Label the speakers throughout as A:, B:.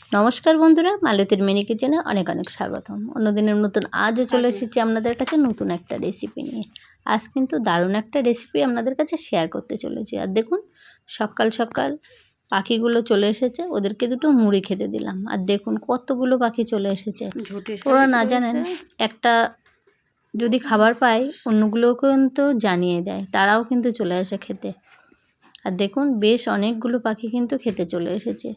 A: নমস্কার বন্ধুরা মালতীর মিনি কিচেনে অনেক অনেক স্বাগতম। অন্যদিনের নতুন আজও চলে এসেছি আপনাদের কাছে নতুন একটা রেসিপি নিয়ে। আজ কিন্তু দারুণ একটা রেসিপি আপনাদের কাছে শেয়ার করতে চলেছি। আর দেখুন সকাল সকাল পাখিগুলো চলে এসেছে ওদেরকে দুটো মুড়ি খেতে দিলাম। আর দেখুন কতগুলো পাখি চলে এসেছে। ওরা না জানেন একটা যদি খাবার পায় অন্যগুলোও কিন্তু জানিয়ে দেয়। তারাও কিন্তু চলে আসে খেতে। আর দেখুন বেশ অনেকগুলো পাখি কিন্তু খেতে চলে এসেছে।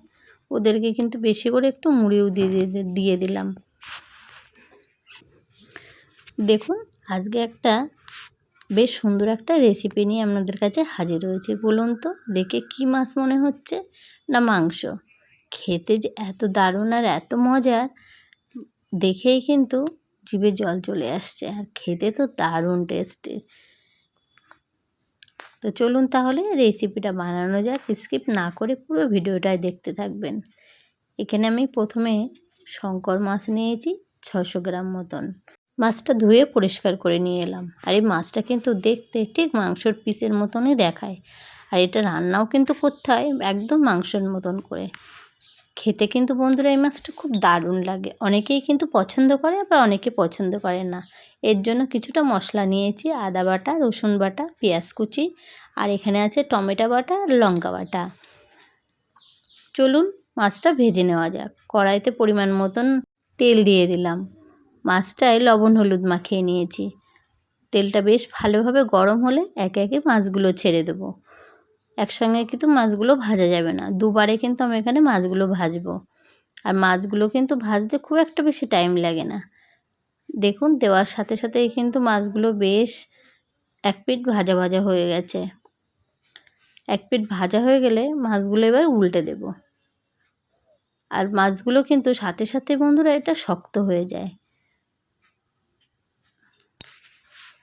A: ওদেরকে কিন্তু বেশি করে একটু মুড়িও দিয়ে দিয়ে দিলাম। দেখুন, আজকে একটা বেশ সুন্দর একটা রেসিপি নিয়ে আপনাদের কাছে হাজির হয়েছে। বলুন তো, দেখে কি মাছ মনে হচ্ছে? না মাংস? খেতে যে এত দারুণ আর এত মজার, দেখেই কিন্তু জিভে জল চলে আসছে। আর খেতে তো দারুণ টেস্টের তো চলুন তাহলে রেসিপিটা বানানো যাক। স্কিপ না করে পুরো ভিডিওটাই দেখতে থাকবেন। এখানে আমি প্রথমে শঙ্কর মাছ নিয়েছি ছশো গ্রাম মতন। মাছটা ধুয়ে পরিষ্কার করে নিয়ে এলাম। আর এই মাছটা কিন্তু দেখতে ঠিক মাংসর পিসের মতনই দেখায়। আর এটা রান্নাও কিন্তু করতে হয়, একদম মাংসের মতন করে। খেতে কিন্তু বন্ধুরা এই মাছটা খুব দারুণ লাগে। অনেকেই কিন্তু পছন্দ করে, আবার অনেকে পছন্দ করে না। এর জন্য কিছুটা মশলা নিয়েছি, আদা বাটা, রসুন বাটা, পেঁয়াজ কুচি, আর এখানে আছে টমেটো বাটা আর লঙ্কা বাটা। চলুন মাছটা ভেজে নেওয়া যাক। কড়াইতে পরিমাণ মতন তেল দিয়ে দিলাম। মাছটায় লবণ হলুদ মাখিয়ে নিয়েছি। তেলটা বেশ ভালোভাবে গরম হলে একে একে মাছগুলো ছেড়ে দেবো। একসঙ্গে কিন্তু মাছগুলো ভাজা যাবে না। দুবারে কিন্তু আমি এখানে মাছগুলো ভাজবো। আর মাছগুলো কিন্তু ভাজতে খুব একটা বেশি টাইম লাগে না। দেখুন, দেওয়ার সাথে সাথেই কিন্তু মাছগুলো বেশ এক পিঠ ভাজা ভাজা হয়ে গেছে। এক পিঠ ভাজা হয়ে গেলে মাছগুলো এবার উল্টে দেব। আর মাছগুলো কিন্তু সাথে সাথে বন্ধুরা এটা শক্ত হয়ে যায়।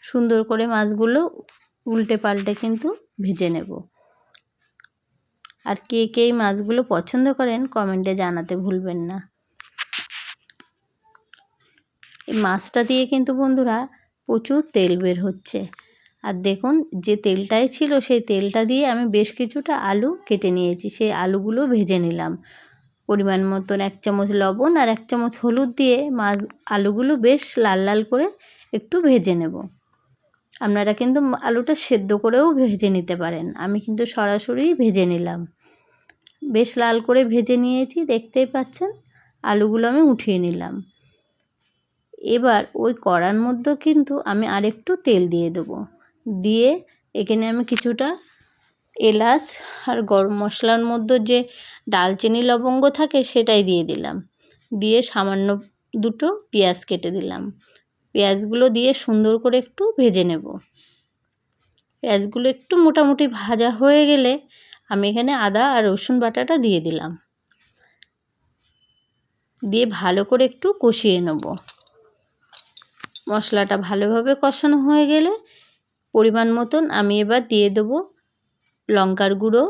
A: সুন্দর করে মাছগুলো উল্টে পাল্টে কিন্তু ভেজে নেব। আর কে কে এই মাছগুলো পছন্দ করেন কমেন্টে জানাতে ভুলবেন না। এই মাছটা দিয়ে কিন্তু বন্ধুরা প্রচুর তেল বের হচ্ছে। আর দেখুন যে তেলটাই ছিল সেই তেলটা দিয়ে আমি বেশ কিছুটা আলু কেটে নিয়েছি। সেই আলুগুলো ভেজে নিলাম। পরিমাণ মতন এক চামচ লবণ আর এক চামচ হলুদ দিয়ে মাছ আলুগুলো বেশ লাল লাল করে একটু ভেজে নেব। আপনারা কিন্তু আলুটা সেদ্ধ করেও ভেজে নিতে পারেন। আমি কিন্তু সরাসরি ভেজে নিলাম। বেশ লাল করে ভেজে নিয়েছি, দেখতেই পাচ্ছেন? আলুগুলো আমি উঠিয়ে নিলাম। এবার ওই কড়ার মধ্যে কিন্তু আমি আরেকটু তেল দিয়ে দেবো। দিয়ে এখানে আমি কিছুটা এলাচ আর গরম মশলার মধ্যে যে ডালচিনি লবঙ্গ থাকে সেটাই দিয়ে দিলাম। দিয়ে সামান্য দুটো পেঁয়াজ কেটে দিলাম। পেঁয়াজগুলো দিয়ে সুন্দর করে একটু ভেজে নেব। পেঁয়াজগুলো একটু মোটামুটি ভাজা হয়ে গেলে আমি এখানে আদা আর রসুন বাটাটা দিয়ে দিলাম। দিয়ে ভালো করে একটু কষিয়ে নেব। মশলাটা ভালোভাবে কষানো হয়ে গেলে পরিমাণ মতন আমি এবার দিয়ে দেবো লঙ্কার গুঁড়ো,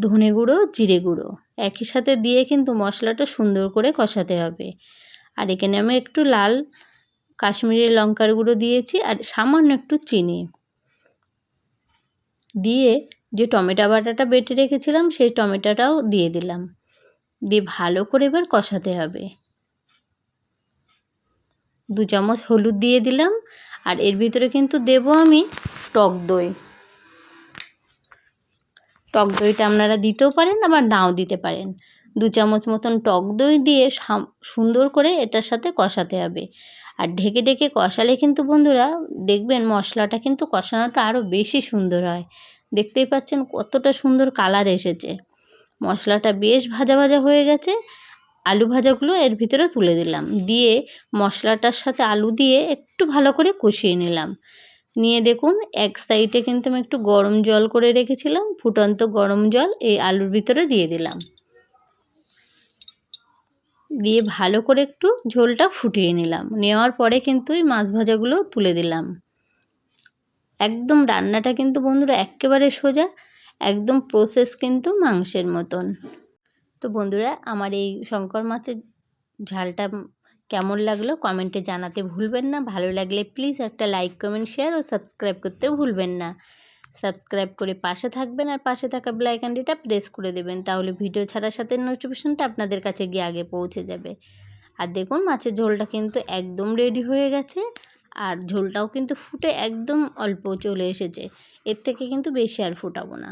A: ধনে গুঁড়ো, জিরে গুঁড়ো। একই সাথে দিয়ে কিন্তু মশলাটা সুন্দর করে কষাতে হবে। আর এখানে আমি একটু লাল কাশ্মীরি লঙ্কার গুঁড়ো দিয়েছি আর সামান্য একটু চিনি। দিয়ে যে টমেটো বাটাটা বেটে রেখেছিলাম, সেই টমেটোটাও দিয়ে দিলাম। দিয়ে ভালো করে এবার কষাতে হবে। দু চামচ হলুদ দিয়ে দিলাম আর এর ভিতরে কিন্তু দেব আমি টক দই। টক দইটা আপনারা দিতেও পারেন, আবার নাও দিতে পারেন। দু চামচ মতন টক দই দিয়ে সুন্দর করে এটার সাথে কষাতে হবে। আর ঢেকে ঢেকে কষালে কিন্তু বন্ধুরা দেখবেন মশলাটা কিন্তু কষানোটা আরও বেশি সুন্দর হয়। দেখতেই পাচ্ছেন কতটা সুন্দর কালার এসেছে। মশলাটা বেশ ভাজা ভাজা হয়ে গেছে। আলু ভাজাগুলো এর ভিতরে তুলে দিলাম। দিয়ে মশলাটার সাথে আলু দিয়ে একটু ভালো করে কষিয়ে নিলাম। নিয়ে দেখুন এক সাইডে কিন্তু আমি একটু গরম জল করে রেখেছিলাম। ফুটন্ত গরম জল এই আলুর ভিতরে দিয়ে দিলাম। দিয়ে ভালো করে একটু ঝোলটা ফুটিয়ে নিলাম। নেওয়ার পরে কিন্তু এই মাছ ভাজাগুলো তুলে দিলাম। একদম রান্নাটা কিন্তু বন্ধুরা একেবারে সোজা, একদম প্রসেস কিন্তু মাংসের মতন। তো বন্ধুরা, আমার এই শঙ্কর মাছের ঝালটা কেমন লাগল কমেন্টে জানাতে ভুলবেন না। ভালো লাগলে প্লিজ একটা লাইক কমেন্ট শেয়ার ও সাবস্ক্রাইব করতে ভুলবেন না। সাবস্ক্রাইব করে পাশে থাকবেন আর পাশে থাকা ব্লাইকানটিটা প্রেস করে দেবেন, তাহলে ভিডিও ছাড়ার সাথে নোটিফিকেশনটা আপনাদের কাছে গিয়ে আগে পৌঁছে যাবে। আর দেখুন, মাছের ঝোলটা কিন্তু একদম রেডি হয়ে গেছে, আর ঝোলটাও কিন্তু ফুটে একদম অল্প চলে এসেছে। এর থেকে কিন্তু বেশি আর ফুটাবো না।